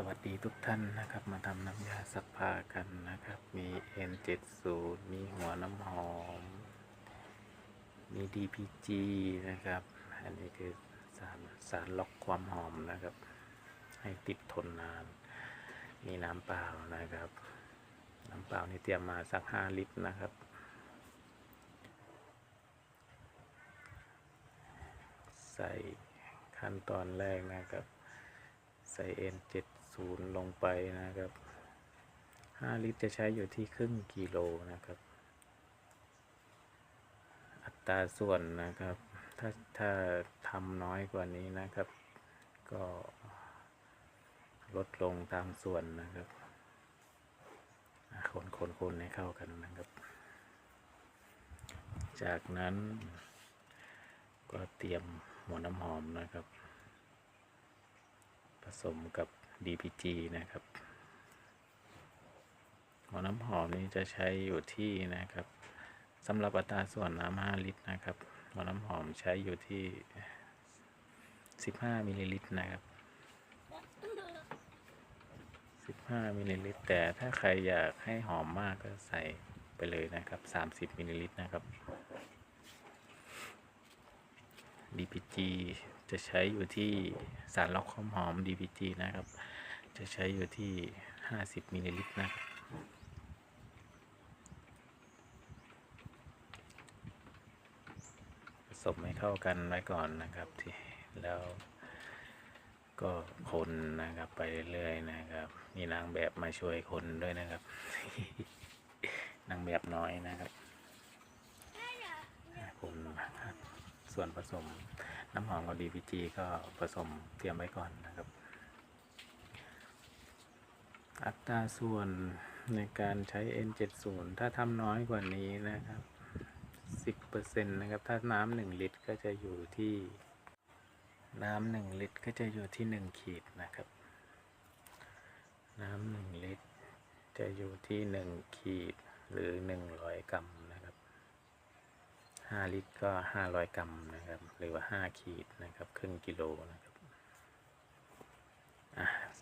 สวัสดีทุกท่านนะครับ มาทำน้ำยาซักผ้ากันนะครับ มี N70 มีหัวน้ำหอม มี DPG นะครับ อันนี้คือสารสารล็อกความหอมนะครับ ให้ติดทนนาน มีน้ำเปล่านะครับ น้ำเปล่านี่เตรียมมาสัก 5 ลิตรนะครับ ใส่ขั้นตอนแรกนะครับใส่ N70 ลงไปนะครับ 5 ลิตรจะใช้อยู่ที่ครึ่งกิโลนะครับ อัตราส่วนนะครับ ถ้าถ้าทำน้อยกว่านี้นะครับ ก็ลดลงตามส่วนนะครับคนคนคนให้เข้ากันนะครับ จากนั้นก็เตรียมหัวน้ำหอมนะครับ ผสมกับ DPG นะครับหัวน้ำหอมนี้จะใช้อยู่ที่นะครับสำหรับอัตราส่วนน้ำ5ลิตรนะครับหัวน้ำหอมใช้อยู่ที่ 15มิลลิลิตรนะครับ15มิลลิลิตรแต่ถ้าใครอยากให้หอมมากก็ใส่ไปเลยนะครับ 30มิลลิลิตรนะครับ DPG จะใช้อยู่ที่สารล็อกความหอม DPG นะครับ จะใช้อยู่ที่ 50มิลลิลิตรนะครับผสมให้เข้ากันไว้ก่อนนะครับที่แล้วก็คนนะครับไปเรื่อยๆนะครับ มีนางแบบมาช่วยคนด้วยนะครับ นางแบบน้อยนะครับคนนะครับส่วนผสม น้ำหอมกับ DPG ก็ผสมเตรียมไว้ก่อนนะครับ อัตราส่วนในการใช้ N70 ถ้าทำน้อยกว่านี้นะครับ 10%นะครับ ถ้าน้ำหนึ่งลิตรก็จะอยู่ที่น้ำหนึ่งลิตรก็จะอยู่ที่หนึ่งขีดนะครับ น้ำหนึ่งลิตรจะอยู่ที่หนึ่งขีดหรือหนึ่งร้อยกรัม นะครับห้าลิตรก็ห้าร้อยกรัมนะครับ หรือว่าห้าขีดนะครับครึ่งกิโลนะครับ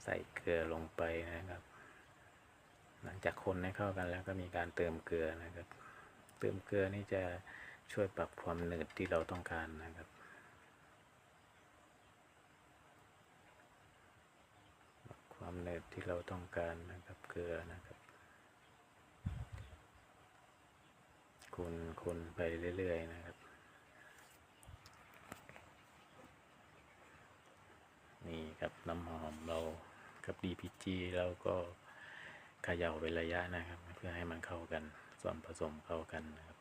ใส่เกลือลงไปนะครับ หลังจากคนให้เข้ากันแล้วก็มีการเติมเกลือนะครับ เติมเกลือนี่จะช่วยปรับความหนืดที่เราต้องการนะครับปรับความหนืดที่เราต้องการนะครับเกลือนะครับ คนไปเรื่อย ๆ นะครับ นี่ครับน้ำหอมเรากับ DPG เราก็เขย่าเป็นระยะนะครับ เพื่อให้มันเข้ากัน ส่วนผสมเข้ากันนะครับ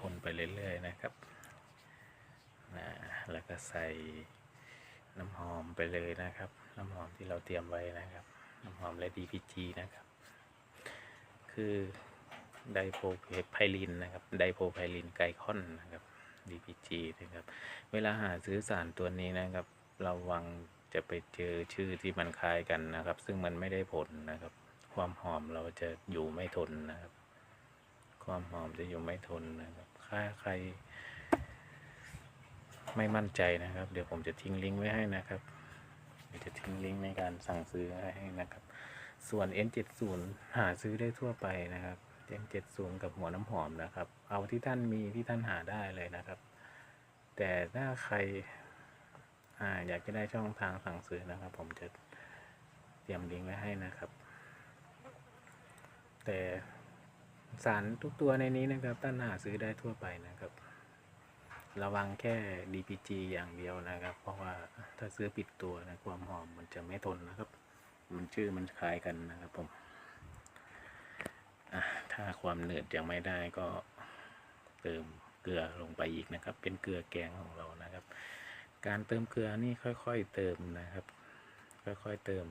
คนไปเรื่อย ๆ นะครับนะแล้วก็ใส่น้ำหอมไปเลยนะครับ น้ำหอมที่เราเตรียมไว้นะครับ น้ำหอมและ DPG นะครับ คือไดโพไพลินนะครับ ไดโพไพลินไกคอนนะครับ DPG นะครับ เวลาหาซื้อสารตัวนี้นะครับ ระวังจะไปเจอชื่อที่มันคล้ายกันนะครับ ซึ่งมันไม่ได้ผลนะครับ ความหอมเราจะอยู่ไม่ทนนะครับ ความหอมจะอยู่ไม่ทนนะครับถ้าใคร ไม่มั่นใจนะครับ เดี๋ยวผมจะทิ้งลิงก์ไว้ให้นะครับ เดี๋ยวจะทิ้งลิงก์ในการสั่งซื้อให้นะครับ ส่วน N70 หาซื้อได้ทั่วไปนะครับ N70 กับหัวน้ำหอมนะครับ เอาที่ท่านมีที่ท่านหาได้เลยนะครับ แต่ถ้าใครออยากจะได้ช่องทางสั่งซื้อนะครับ ผมจะเตรียมลิงก์ไว้ให้นะครับ แต่สารทุกตัวในนี้นะครับท่านหาซื้อได้ทั่วไปนะครับ ระวังแค่ DPG อย่างเดียวนะครับ เพราะว่าถ้าซื้อปิดตัวนะความหอมมันจะไม่ทนนะครับ มันชื่อมันคล้ายกันนะครับผมถ้าความเหนืดยังไม่ได้ก็เติมเกลือลงไปอีกนะครับ เป็นเกลือแกงของเรานะครับ การเติมเกลือนี่ค่อยๆเติมนะครับ ค่อยๆเติม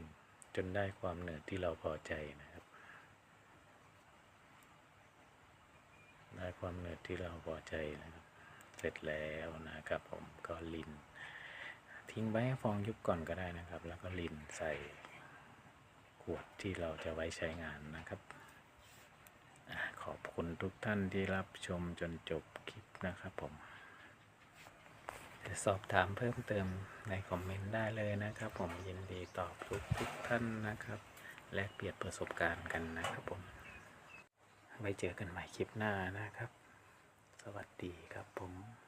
จนได้ความเหนืดที่เราพอใจนะครับ ได้ความเหนืดที่เราพอใจนะครับ เสร็จแล้วนะครับผมก็ลิน ทิ้งไว้ให้ฟองยุบก่อนก็ได้นะครับ แล้วก็ลินใส่ ขวดที่เราจะไว้ใช้งานนะครับอขอบคุณทุกท่านที่รับชมจนจบคลิปนะครับผมจะสอบถามเพิ่มเติมในคอมเมนต์ได้เลยนะครับ ผมยินดีตอบทุกทุกท่านนะครับแลกเปลี่ยนประสบการณ์กันนะครับผม ไว้เจอกันใหม่คลิปหน้านะครับ สวัสดีครับผม